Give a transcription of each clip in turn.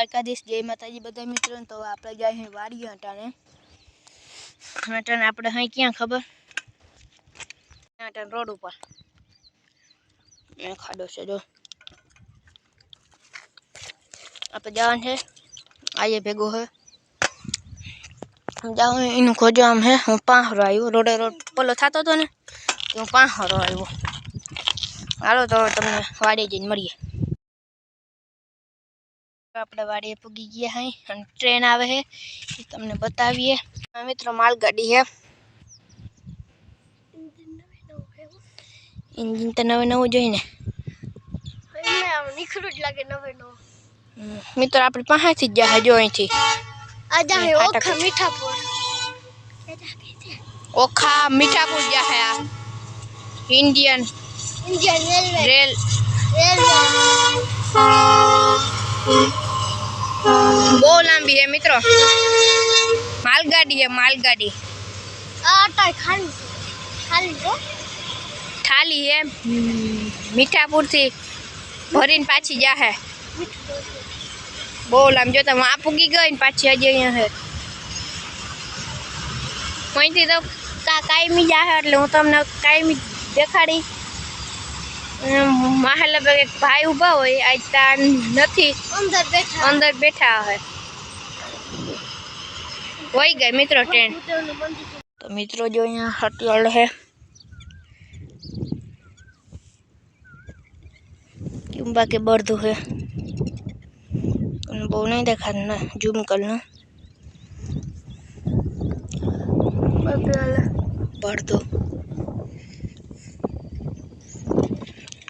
દ્વારકાધીશ જય માતાજી બધા મિત્રો તો આપણે જાય છે વાડી અટાણે અટાણે આપણે અહીં ક્યાં ખબર અટાણે રોડ ઉપર એ ખાડો છે જો આપણે જવાનું છે આયે ભેગો હે જાઉં એનું ખોજો આમ હે હું પાંહરો આવ્યો રોડે રોડ પોલો થતો હતો ને તો હું પાંહરો આવ્યો હાલો તો હવે તમને વાડીએ જઈને મળીએ આપણે વાડીએ પૂગી ગયા હઈ અને ટ્રેન આવે છે એ તમને બતાવીએ આ મિત્રો માલગાડી છે ઇન્જિન તો નવે નવું જોઈને નીકળું જ લાગે નવે નો હમ, મિત્રો આપણે પાસેથી જ જાય જો અહીંથી આજા હે ફાટક. ઓખા મીઠાપુર ઓખા મીઠાપુર જાય આ Indian Indian railway rail railway બહુ લાંબી છે મિત્રો માલગાડી છે માલગાડી આ અટાય ખાલી છે. ખાલી જો થાલી છે મીઠાપુરથી ભરીને પાછી જાહે બહુ લાંબી જો તમે આ પૂગી ગઈ ને પાછી હજી અહીંયા છે અહીંથી તો કા કાયમી જાહે એટલે હું તમને કાયમી દેખાડી માહેલા બેગ એક ભાઈ ઊભા હોય આજ તાર નથી અંદર બેઠા અંદર બેઠા હોય વહી ગઈ મિત્રો ટ્રેન ભૂતોનું મંદિર તો મિત્રો જો અહીંયા હટિયાળ છે કેમ બાકી બળતું છે અને બહુ નહીં દેખાતું ને ઝૂમ કરનું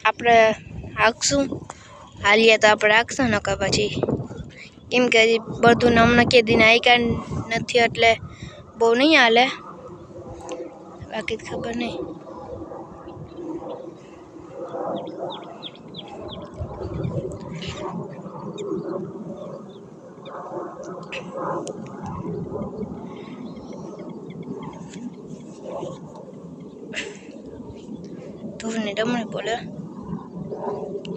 આપણે રાખશું હાલીએ તો આપણે હાંકશું, નકર પછી કેમ કે બધું હમણાં કે દિન આઈકા નથી એટલે બહુ નહીં હાલે. બાકી ખબર નહીં. ધૂળની ડમણી બોલે.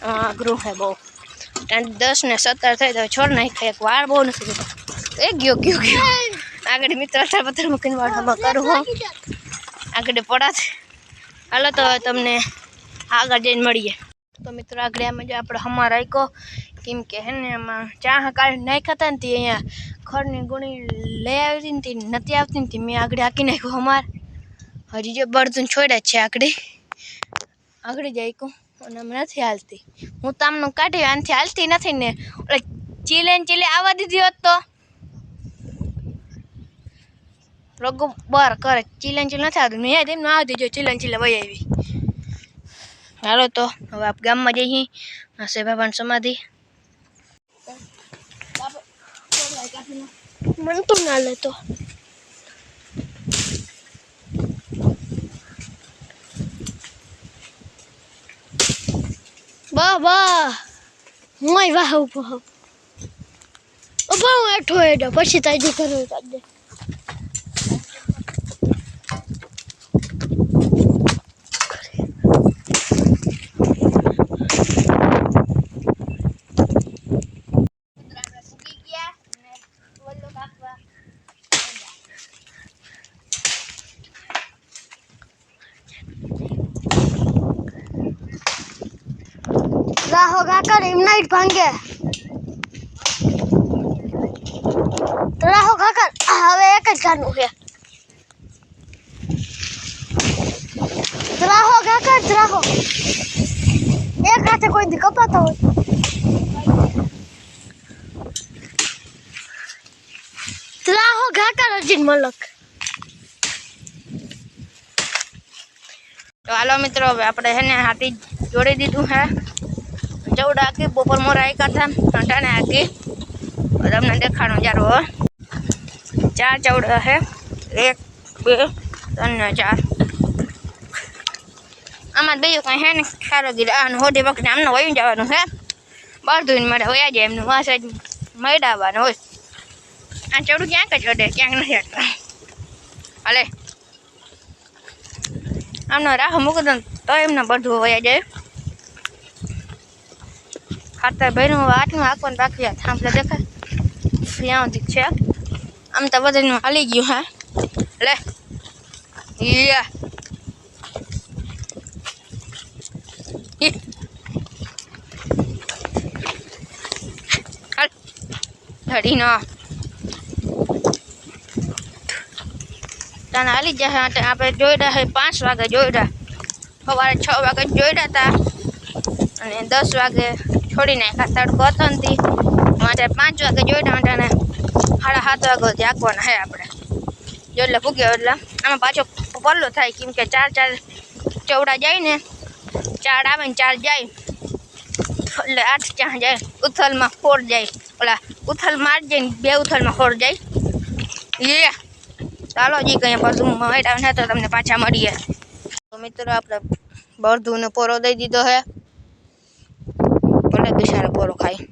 હા અઘરું છે બહુ તાણે દસ ને સત્તર થઈ તો છોડ નાખ્યા એક વાર બહુ નથી થતો એ ગયો ગયો ગયો આગળ મિત્રો અઠાર પથ્થર મૂકીને વાળવામાં કરું હું આગળ પડા છે હાલો તો હવે તમને આગળ જઈને મળીએ તો મિત્રો આગળ આમાં જો આપણે હમા રાખ્યો કેમ કે હે ને એમાં ચા કાઢી નાખ્યા હતા ને તે અહીંયા ખડની ગુણી લઈ આવી હતી ને તે નથી આવતી ને તે મેં આગળ હાકી નાખ્યું અમાર હજી જો બળતું છોડ્યા છે આગળ આગળ જાય કહું અને નથી હાલતી. હું તો આમનું કાઢી આનાથી હાલતી નથી ને. ચીલે ને ચીલે આવવા દીધી હોત તો. રઘુ બર કરે. ચીલે ચીલે નથી આવતું. મેં તેમને આવી દીધો ચીલે ચીલે વહી આવી. હાલો તો, હવે આપ ગામમાં જઈએ હશે બાબાની સમાધિ. મન તો ના લેતો બા વાહ મોય વાહ ઊભો ઊભો હું હેઠો હેઠો પછી તાજી કરવું કાઢે રાહો કર એમ નાઈટ ભાંગે. તો રાહો કાકા હવે એક જ ગાનું છે. ત્રાહો કાકા રાહો એક હાથે કોઈ દી કપાતો હોય. રાહો કાકા રજીન મલક. તો હાલો મિત્રો, હવે આપણે છે ને હાથી જોડી દીધું હે જવડા આખી બપોર મોરા એક હતા અટાણે આખી તમને દેખાડું જારો હો. ચાર ચૌડા છે એક બે ત્રણ ને ચાર આમાં બીજું કંઈ છે ને સારો ગીર આનું હોડી વખતે આમને વહી જવાનું છે બહાર ધોઈને મારે વયા જાય એમનું વાસ જ મૈડાવવાનું હોય આ ચડું ક્યાંક જ અડે ક્યાંક નથી અડતા હાલે આમનો રાહ મૂકી દો ને તો એમને બધું વયા જાય ખાતર ભાઈનું આટલું આખવાનું બાકી આ થાંભલા દેખાય. ત્યાં સુધી છે. આમ તો બધાનું હાલી ગયું, હા. લે. યા. ધડીનો. તને હાલી જશે આપણે જોઈડા છે પાંચ વાગે જોઈડા સવારે છ વાગે જોઈડા હતા અને દસ વાગે છોડી નાખ્યા તડકો હતો ને તી. માટે પાંચ વાગે જોઈડા અને સાડા સાત વાગે જાગવાના હે આપણે. જો એટલે ભૂગ્યો એટલે આમાં પાછો પલ્લો થાય કેમ કે ચાર ચાર ચૌડા જાય ને, ચાર આવે ને ચાર જાય. એટલે આઠ ચાર જાય? ઉથલમાં ફોર જાય. ઓલા ઉથલમાં આઠ જાય બે ઉથલમાં ફોર જાય. એ ચાલો જી કંઈ બધું મળ્યા ને તો તમને પાછા મળીએ. મિત્રો આપણે બળધુને પોરો દઈ દીધો છે ભલે બિચારો પોરો ખાય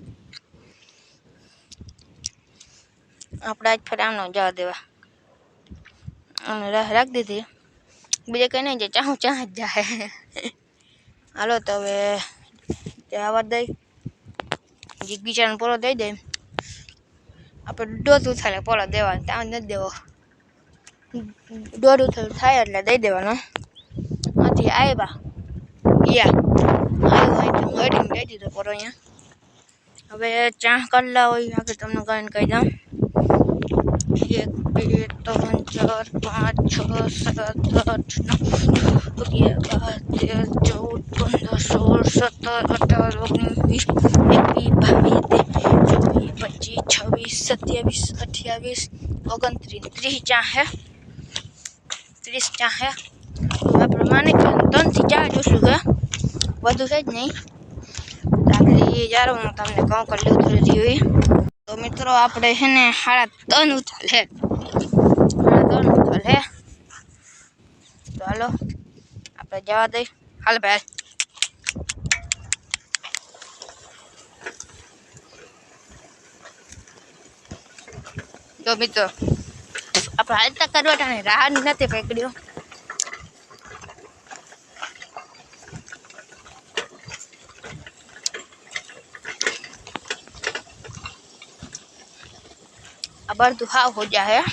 આપણે આજ ફરી આમનો જવા દેવા. અને રાહ રાખી દીધી. બીજે કંઈ નહીં જાય ચાહું ચાહ જ જાય. હાલો તો હવે જવા દઈ જીગ બિચારાને પોરો દઈ દે. આપણે દોઢ ઉથાલે પોરો દેવાનો ત્યાં નથી દેવો. દોઢ ઉથાલ થાય એટલે દઈ દેવાનો. નથી આવ્યા યા. આવ્યો અહીંથી મળીને દઈ દીધો પોરો અહીંયા હવે ચા કલ્લા હોય આગળ તમને કહીને કહી દઉં એક બે ત્રણ ચાર પાંચ છ સાત આઠ નવ અગિયાર બાર તેર ચૌદ પંદર સોળ સત્તર અઢાર ઓગણીસ વીસ એકવીસ બાવીસ ત્રેવીસ ચોવીસ પચીસ છવ્વીસ સત્યાવીસ અઠ્યાવીસ ઓગણત્રીસ ત્રીસ ચા હે ત્રીસ ચા હે હવે પ્રમાણે ત્રણથી ચાર જોશું કે વધુ છે જ નહીં. આગળ જારો હું તમને કહું કે લીધું રહ્યું તો મિત્રો આપણે છે ને સાડા ત્રણ ઉથલ. સાડા ત્રણ ઉથલ. તો હાલો, આપણે જવા દઈ. હાલ ભાઈ. તો મિત્રો, આપણે હાલતા કરવા ને રાહ નથી પકડ્યો. આ બધું હાવ હો જાય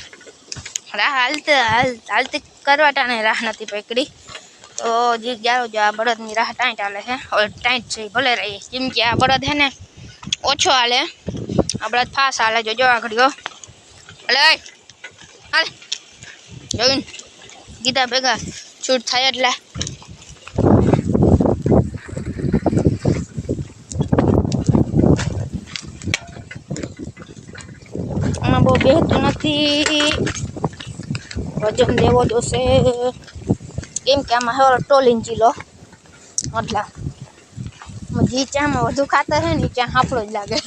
રાહ હાલતે હાલ હાલતી કરવાટા ને રાહ નથી પકડી તો જે જારો જો આ બળદની રાહ ટાઈટ હાલે છે હવે ટાઈટ છે ભલે રહી કેમ કે આ બળદ છે ને ઓછો હાલે આ બળદ ફાસ હાલે જો જો આગળ હાલે હાલ જોઈને ગીતા ભેગા છૂટ થાય એટલે આમાં બહુ નથી. વજન દેવો જોશે. કેમ કે આમાં હવે ટોલીન ચીલો એટલે જે ચામાં વધુ ખાતર છે ને ચા હાફળો જ લાગે.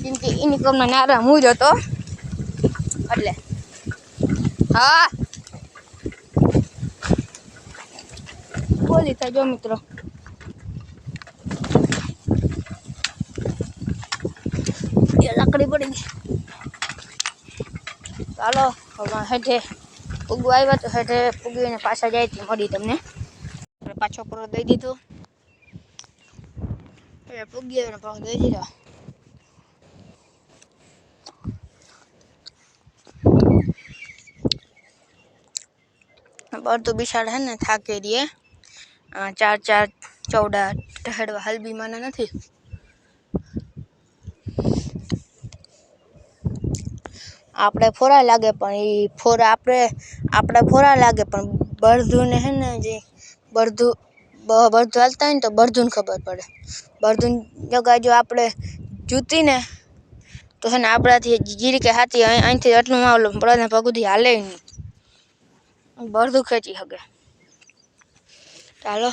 કેમ કે એની કમનો નારા હું જ હતો. એટલે હા. બોલી થાય જો મિત્રો લાકડી પડી ગઈ. ચાલો હવે હેઠે પૂગું આવ્યા તો હેઠે પૂગીને પાછા જાય તો મળી તમને. પાછો પૂરો દઈ દીધો. એટલે પૂગી આવ્યો પાછો દઈ દીધો. પર તો બિશાળ હે ને થાકી રહીએ ચાર ચાર ચૌડા હલબી મને નથી. આપણે ફોરા લાગે પણ એ ફોરા આપણે આપણે ફોરા લાગે પણ બળધુને હે ને જે બળધું બ- બળધું હાલતા હોય ને તો બળધુને ખબર પડે બળધુન જગા જો આપણે જૂતીને તો છે ને આપણાથી જીરી કે હાથી અહીં અહીંથી આટલું માં બળદને પગુથી હાલે નહીં બળધું ખેંચી શકે ચાલો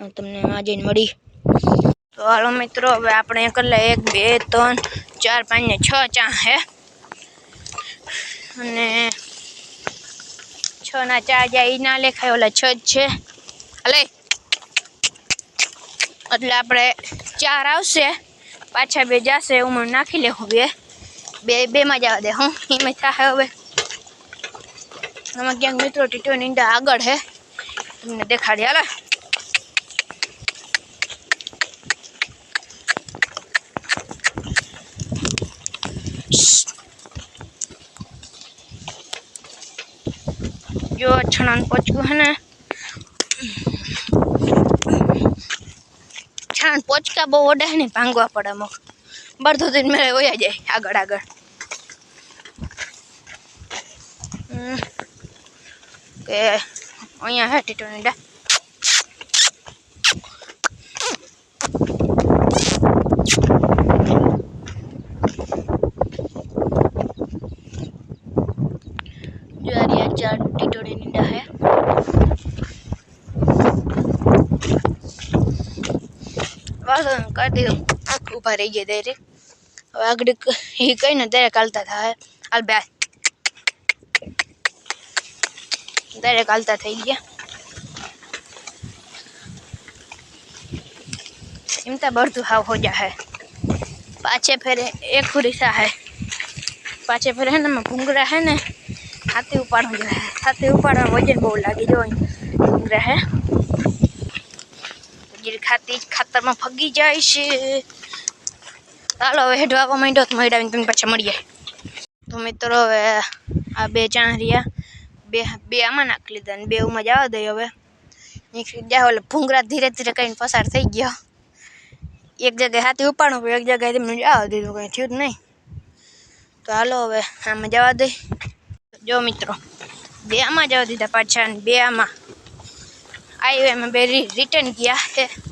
હું તમને માં જઈને મળી તો હાલો મિત્રો હવે આપણે કર લે એક બે ત્રણ ચાર પાંચ ને છ ચા હે અને છ ના ચાર જાય એ ના લેખાય, ઓલા છ જ છે. હલે. એટલે આપણે ચાર આવશે, પાછા બે જાશે, ઉમર નાખી લેવું બે. બે બેમાં જવા દે હું એમાં થાય હવે. આમાં ક્યાંક મિત્રો ટીટો નીંડા આગળ હે. તમને દેખાડી, હાલો જો છણાન પોચકું હે ને છાણ પોચકા બહુ ઓડે ને, ભાંગવા પડે અમુક. બળધો દિન મેળે વયા જાય આગળ આગળ. કે, અહીંયા હે ટીટોનીડા જો વાસણ કરી દીધું ઊભા રહી ગયા ત્યારે હવે આગળ એ કઈ ને ત્યારે કાલતા થાય હાલ બે ત્યારે કાલતા થઈ ગયા એમ તો બધું હાવ હો જા હે પાછે ફેરે એક હુરીસા હે પાછે ફેરે હે ને એમાં ભૂંગરા હે ને હાથી ઉપાડવા જોઈએ હાથી ઉપાડવા વજન બહુ લાગી જો ભૂંગરા હે જે ખાતી જ ખાતરમાં ફગી જાય છે ચાલો હવે હેઠવા માંડ્યો તો મળાવીને તમે પાછા મળીએ તો મિત્રો હવે આ બે ચણા રહ્યા બે બે આમાં નાખી લીધા ને બે ઉમાં જવા દઈ હવે નીકળી જાય એટલે ભૂંગરા ધીરે ધીરે કરીને પસાર થઈ ગયા એક જગ્યાએ હાથી ઉપાડવું પડ્યું એક જગ્યાએ તેમને જવા દીધું કંઈ થયું જ નહીં તો હાલો હવે આમાં જવા દઈ જો મિત્રો બે આમાં જવા દીધા પાછા ને બે આમાં આવ્યો એમાં બે રિટર્ન ગયા હે ને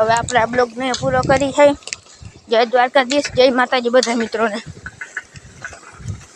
હવે આપણે આ બ્લોગને પૂરો કરી છે જય દ્વારકાધીશ જય માતાજી બધા મિત્રોને.